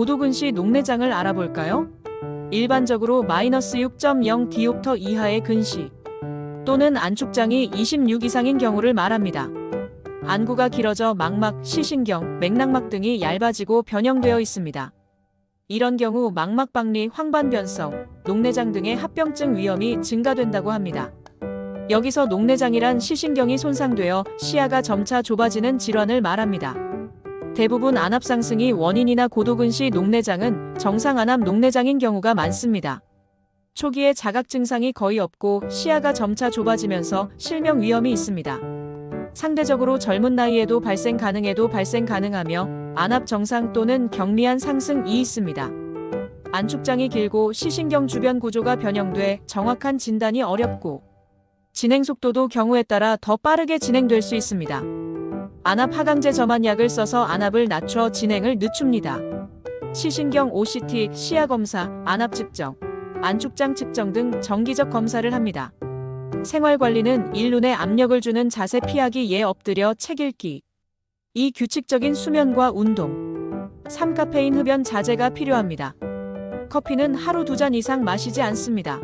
고도근시 녹내장을 알아볼까요? 일반적으로 마이너스 6.0 디옵터 이하의 근시 또는 안축장이 26 이상인 경우를 말합니다. 안구가 길어져 망막, 시신경, 맥락막 등이 얇아지고 변형되어 있습니다. 이런 경우 망막박리, 황반변성, 녹내장 등의 합병증 위험이 증가된다고 합니다. 여기서 녹내장이란 시신경이 손상되어 시야가 점차 좁아지는 질환을 말합니다. 대부분 안압 상승이 원인이나 고도근 시 녹내장은 정상 안압 녹내장인 경우가 많습니다. 초기에 자각 증상이 거의 없고 시야가 점차 좁아지면서 실명 위험이 있습니다. 상대적으로 젊은 나이에도 발생 가능해도 발생 가능하며 안압 정상 또는 경미한 상승이 있습니다. 안축장이 길고 시신경 주변 구조가 변형돼 정확한 진단이 어렵고 진행 속도도 경우에 따라 더 빠르게 진행될 수 있습니다. 안압 하강제 점안약을 써서 안압을 낮춰 진행을 늦춥니다. 시신경 OCT, 시야 검사, 안압 측정, 안축장 측정 등 정기적 검사를 합니다. 생활 관리는 일눈에 압력을 주는 자세 피하기 예 엎드려 책 읽기. 이 규칙적인 수면과 운동. 3카페인 흡연 자제가 필요합니다. 커피는 하루 두 잔 이상 마시지 않습니다.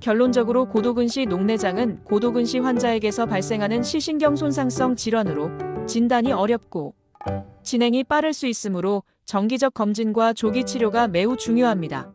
결론적으로 고도근시 녹내장은 고도근시 환자에게서 발생하는 시신경 손상성 질환으로 진단이 어렵고 진행이 빠를 수 있으므로 정기적 검진과 조기 치료가 매우 중요합니다.